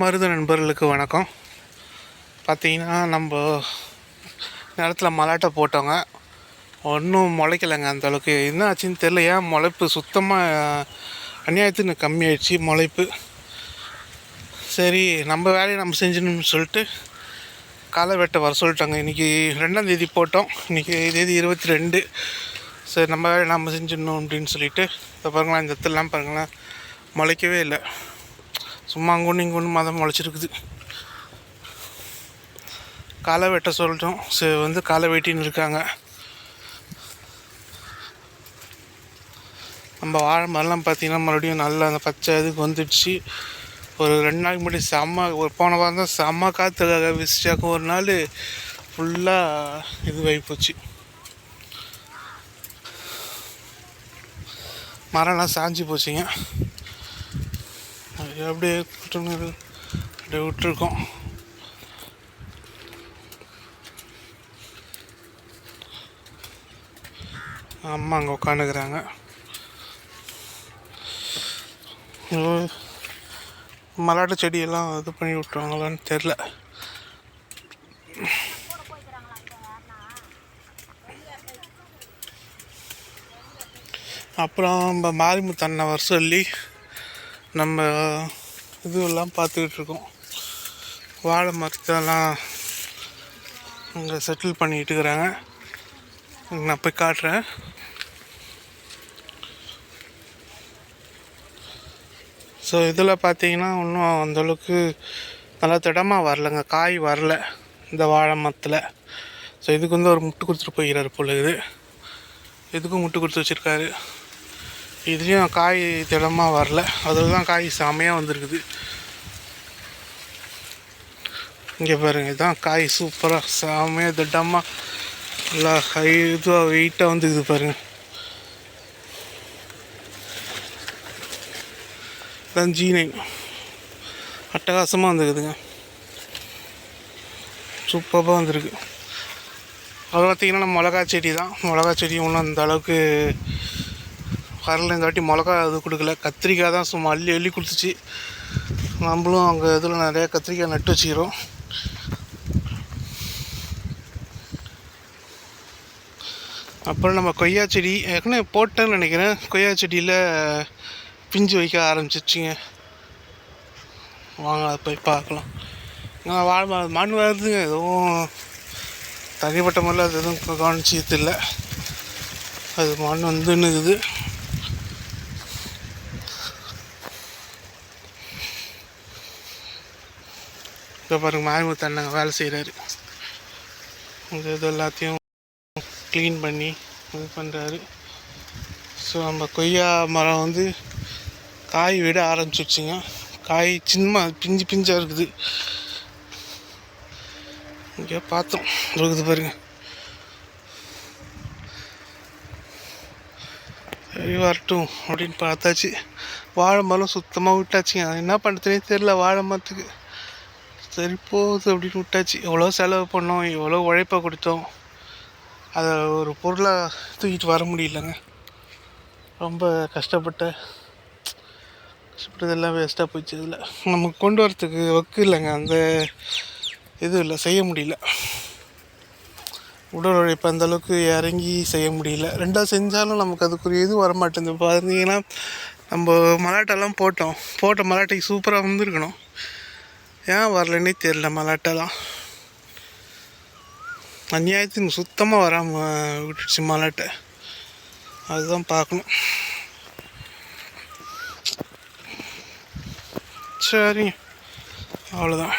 மருத நண்பர்களுக்கு வணக்கம். பார்த்தீங்கன்னா நம்ம நிலத்தில் மலாட்டை போட்டோங்க. ஒன்றும் முளைக்கலைங்க அந்தளவுக்கு என்ன ஆச்சுன்னு தெரில ஏன் முளைப்பு சுத்தமாக அநியாயத்துக்கு கம்மியாயிடுச்சு முளைப்பு. சரி நம்ம வேலையை நம்ம செஞ்சணும்னு சொல்லிட்டு களை வெட்ட வர சொல்லிட்டாங்க. இன்றைக்கி ரெண்டாம் தேதி போட்டோம். இன்றைக்கி தேதி இருபத்தி ரெண்டு. சரி நம்ம வேலையை நம்ம செஞ்சிடணும் அப்படின்னு சொல்லிட்டு இப்போ பாருங்களேன் இந்த இடத்துலலாம் பாருங்களேன் முளைக்கவே இல்லை. சும்மா அங்கே ஒன்று இங்கே ஒன்று மதம் முளைச்சிருக்குது களை வெட்ட சொல்லிட்டோம். சரி வந்து களை வெட்டின்னு இருக்காங்க. நம்ம வாழை மரம்லாம் பார்த்திங்கன்னா மறுபடியும் நல்லா அந்த பச்சை இதுக்கு வந்துடுச்சு. ஒரு ரெண்டு நாளைக்கு முன்னாடி செம்ம ஒரு போன வாரம் தான் செம்ம காற்று விசிச்சாக்கும் ஒரு நாள் ஃபுல்லாக இதுவாகி போச்சு. மரம்லாம் சாஞ்சு போச்சுங்க. அப்படியே விட்டுன்னு அப்படியே விட்டுருக்கோம். அம்மா அங்கே உட்காந்துக்கிறாங்க மலாட்டு செடியெல்லாம் இது பண்ணி விட்ருவாங்களான்னு தெரில அப்புறம் நம்ம மாரிமுத்தண்ணை வர சொல்லி நம்ம இதுவெல்லாம் பார்த்துக்கிட்டு இருக்கோம் வாழை மரத்தெல்லாம் அங்கே செட்டில் பண்ணிக்கிட்டு இருக்கிறாங்க. நான் போய் காட்டுறேன். ஸோ இதில் பார்த்தீங்கன்னா இன்னும் அந்தளவுக்கு நல்லா திடமாக வரலங்க. காய் வரல இந்த வாழை மரத்தில். ஸோ இதுக்கு வந்து ஒரு முட்டு கொடுத்துட்டு போயிடுறாரு போல இது இதுக்கும் முட்டு கொடுத்து வச்சுருக்காரு. இதுலேயும் காய் திடமாக வரல. அதில் தான் காய் செமையாக வந்திருக்குது. இங்கே பாருங்கள் இதுதான் காய் சூப்பராக செமையாக திடமாக நல்லா ஹை இதுவாக வெயிட்டாக வந்துக்குது பாருங்கள் தான் ஜீனை. அட்டகாசமாக வந்துருக்குதுங்க. சூப்பராக வந்திருக்கு. அது பார்த்திங்கன்னா நம்ம மிளகா செடி தான். மிளகா செடி ஒன்றும் அந்த அளவுக்கு வரல இந்த வாட்டி மிளகா இது கொடுக்கல. கத்திரிக்காய் தான் சும்மா அள்ளி அள்ளி கொடுத்துச்சு. நம்மளும் அங்கே இதில் நிறையா கத்திரிக்காய் நட்டு வச்சுக்கிறோம். அப்புறம் நம்ம கொய்யா செடி ஏற்கனவே போட்டேன்னு நினைக்கிறேன். கொய்யா செடியில் பிஞ்சு வைக்க ஆரம்பிச்சிருச்சிங்க. வாங்க அதை போய் பார்க்கலாம். நான் வாழை மண் வருதுங்க எதுவும் தனிப்பட்ட முறையில் அது எதுவும் கவனிச்சது இல்லை. அது மண் வந்துன்னு இருக்குது இப்போ பாருங்க மாரிமுத்து அண்ணங்க வேலை செய்கிறாரு இந்த இது எல்லாத்தையும் க்ளீன் பண்ணி இது பண்ணுறாரு ஸோ நம்ம கொய்யா மரம் வந்து காய் விட ஆரம்பிச்சிடுச்சுங்க காய் சின்ன பிஞ்சு பிஞ்சாக இருக்குது. இங்கே பார்த்தோம் இருக்குது பாருங்க. சரி வரட்டும் அப்படின்னு பார்த்தாச்சு. வாழை மரம் சுத்தமாக விட்டாச்சுங்க. என்ன பண்ணுறதுனே தெரில வாழை மரத்துக்கு. சரி போகுது அப்படின்னு விட்டாச்சு. எவ்வளோ செலவு பண்ணோம் எவ்வளோ உழைப்பை கொடுத்தோம். அதை ஒரு பொருளாக தூக்கிட்டு வர முடியலங்க. ரொம்ப கஷ்டப்பட்ட கஷ்டப்பட்டதெல்லாம் வேஸ்ட்டாக போயிடுச்சு இதில். நமக்கு கொண்டு வரத்துக்கு ஒர்க்கு இல்லைங்க. அந்த இது இல்லை செய்ய முடியல. உடல் உழைப்பு அந்தளவுக்கு இறங்கி செய்ய முடியல. ரெண்டாவது செஞ்சாலும் நமக்கு அதுக்குரிய இது வரமாட்டேங்குது. பார்த்தீங்கன்னா நம்ம மலாட்டெல்லாம் போட்டோம். போட்ட மலாட்டைக்கு சூப்பராக வந்துருக்கணும். ஏன் வரலன்னே தெரில மலாட்டெல்லாம். அநியாயத்துக்கு சுத்தமாக வராமல் விட்டுடுச்சு மலாட்டை. அதுதான் பார்க்கணும். சரிங்க அவ்வளோதான்